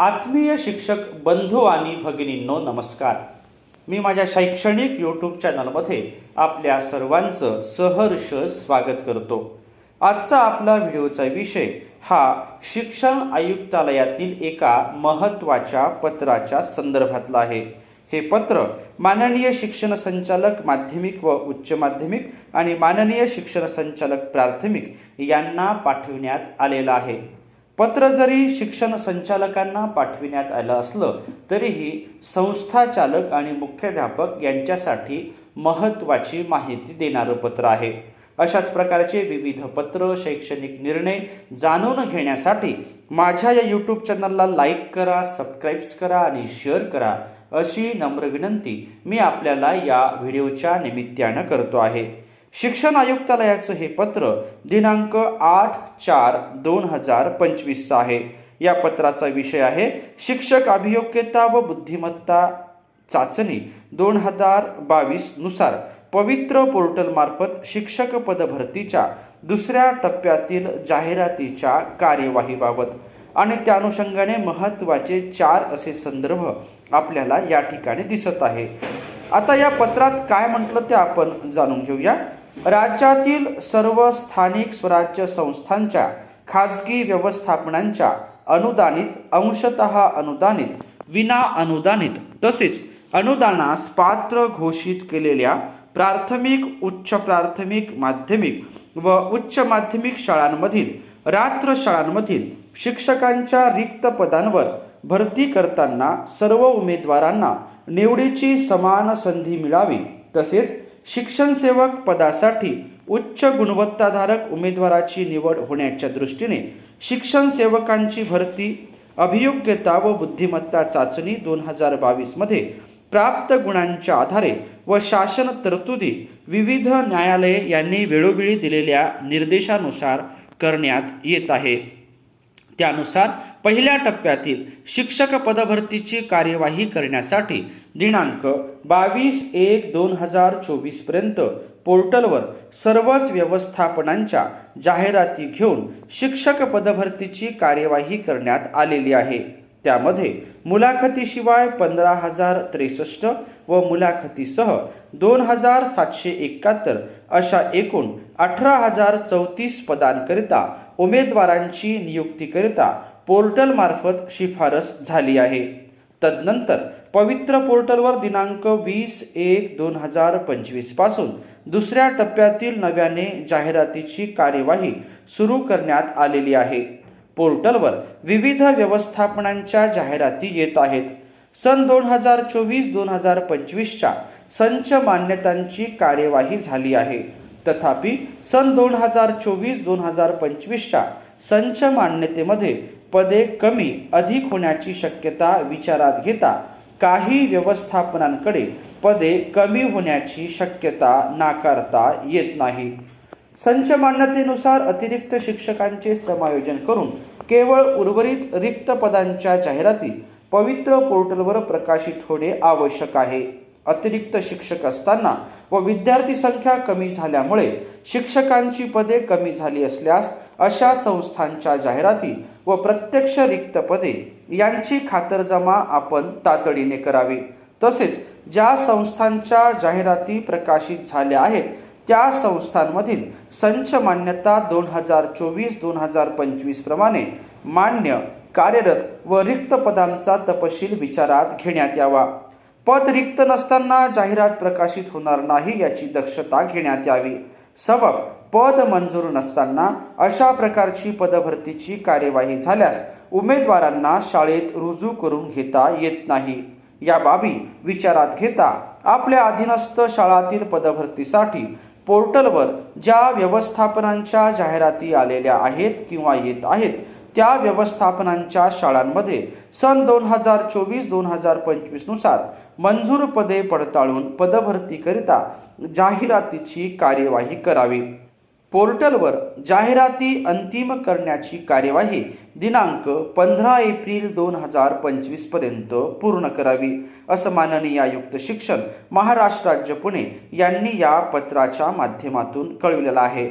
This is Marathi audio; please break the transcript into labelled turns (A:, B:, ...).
A: आत्मीय शिक्षक बंधू आणि भगिनींनो नमस्कार. मी माझ्या शैक्षणिक यूट्यूब चॅनलमध्ये आपल्या सर्वांचं सहर्ष स्वागत करतो. आजचा आपला व्हिडिओचा विषय हा शिक्षण आयुक्तालयातील एका महत्त्वाच्या पत्राच्या संदर्भातला आहे. हे पत्र माननीय शिक्षण संचालक माध्यमिक व उच्च माध्यमिक आणि माननीय शिक्षण संचालक प्राथमिक यांना पाठविण्यात आलेलं आहे. पत्र जरी शिक्षण संचालकांना पाठविण्यात आलं असलं तरीही संस्था चालक आणि मुख्याध्यापक यांच्यासाठी महत्त्वाची माहिती देणारं पत्र आहे. अशाच प्रकारचे विविध पत्र शैक्षणिक निर्णय जाणून घेण्यासाठी माझ्या या यूट्यूब चॅनलला लाईक करा सबस्क्राईब्स करा आणि शेअर करा अशी नम्र विनंती मी आपल्याला या व्हिडिओच्या निमित्तानं करतो आहे. शिक्षण आयुक्तालयाचं हे पत्र दिनांक आठ चार दोन हजार पंचवीसचं आहे. या पत्राचा विषय आहे शिक्षक अभियोग्यता व बुद्धिमत्ता चाचणी दोन हजार बावीसनुसार पवित्र पोर्टलमार्फत शिक्षक पदभरतीच्या दुसऱ्या टप्प्यातील जाहिरातीच्या कार्यवाहीबाबत. आणि त्या अनुषंगाने महत्त्वाचे चार असे संदर्भ आपल्याला या ठिकाणी दिसत आहे. आता या पत्रात काय म्हटलं ते आपण जाणून घेऊया. राज्यातील सर्व स्थानिक स्वराज्य संस्थांच्या खाजगी व्यवस्थापनांच्या अनुदानित अंशतः अनुदानित विना अनुदानित तसेच अनुदानास पात्र घोषित केलेल्या प्राथमिक उच्च प्राथमिक माध्यमिक व उच्च माध्यमिक शाळांमधील रात्र शाळांमधील शिक्षकांच्या रिक्त पदांवर भरती करताना सर्व उमेदवारांना निवडीची समान संधी मिळावी तसेच शिक्षणसेवक पदासाठी उच्च गुणवत्ताधारक उमेदवाराची निवड होण्याच्या दृष्टीने शिक्षण सेवकांची भरती अभियोग्यता व बुद्धिमत्ता चाचणी दोन हजार बावीसमध्ये प्राप्त गुणांच्या आधारे व शासन तरतुदी विविध न्यायालये यांनी वेळोवेळी दिलेल्या निर्देशानुसार करण्यात येत आहे. त्यानुसार पहिल्या टप्प्यातील शिक्षक पदभरतीची कार्यवाही करण्यासाठी दिनांक बावीस एक दोन हजार चोवीसपर्यंत पोर्टलवर सर्वच व्यवस्थापनांच्या जाहिराती घेऊन शिक्षक पदभरतीची कार्यवाही करण्यात आलेली आहे. त्यामध्ये मुलाखतीशिवाय पंधरा हजार त्रेसष्ट व मुलाखतीसह दोन हजार सातशे एकाहत्तर अशा एकूण अठरा हजार चौतीस पदांकरिता उमेदवारांची नियुक्तीकरिता पोर्टलमार्फत शिफारस झाली आहे. तदनंतर पवित्र पोर्टलवर दिनांक वीस एक दोन हजार पंचवीसपासून दुसऱ्या टप्प्यातील नव्याने जाहिरातीची कार्यवाही सुरू करण्यात आलेली आहे. पोर्टलवर विविध व्यवस्थापनांच्या जाहिराती येत आहेत. सन दोन हजार चोवीस दोन हजार पंचवीसच्या संच मान्यतांची कार्यवाही झाली आहे. तथापि सन दोन हजार चोवीस दोन हजार पंचवीसच्या संच मान्यतेमध्ये पदे कमी अधिक होण्याची शक्यता विचारात घेता काही व्यवस्थापनांकडे पदे कमी होण्याची शक्यता नाकारता येत नाही. संच मान्यतेनुसार अतिरिक्त शिक्षकांचे समायोजन करून केवळ उर्वरित रिक्त पदांच्या जाहिराती पवित्र पोर्टलवर प्रकाशित होणे आवश्यक आहे. अतिरिक्त शिक्षक असताना व विद्यार्थी संख्या कमी झाल्यामुळे शिक्षकांची पदे कमी झाली असल्यास अशा संस्थांच्या जाहिराती व प्रत्यक्ष रिक्त पदे यांची खातरजमा आपण तातडीने करावी. तसेच ज्या संस्थांच्या जाहिराती प्रकाशित झाल्या आहेत त्या संस्थांमधील संच मान्यता दोन हजार चोवीस दोन हजार पंचवीस प्रमाणे मान्य कार्यरत व रिक्त पदांचा तपशील विचारात घेण्यात यावा. पद रिक्त नसताना जाहिरात प्रकाशित होणार नाही याची दक्षता घेण्यात यावी. सबब पद मंजूर नसताना अशा प्रकारची पदभरतीची कार्यवाही झाल्यास उमेदवारांना शाळेत रुजू करून घेता येत नाही. या बाबी विचारात घेता आपल्या अधीनस्थ शाळातील पदभरतीसाठी पोर्टलवर ज्या व्यवस्थापनांच्या जाहिराती आलेल्या आहेत किंवा येत आहेत त्या व्यवस्थापनांच्या शाळांमध्ये सन दोन हजार चोवीस दोन हजार पंचवीसनुसार मंजूर पदे पडताळून पदभरतीकरिता जाहिरातीची कार्यवाही करावी. पोर्टलवर जाहिराती अंतिम करण्याची कार्यवाही दिनांक पंधरा एप्रिल दोन हजार पंचवीसपर्यंत पूर्ण करावी असं माननीय आयुक्त शिक्षण महाराष्ट्र राज्य पुणे यांनी या पत्राच्या माध्यमातून कळविलेलं आहे.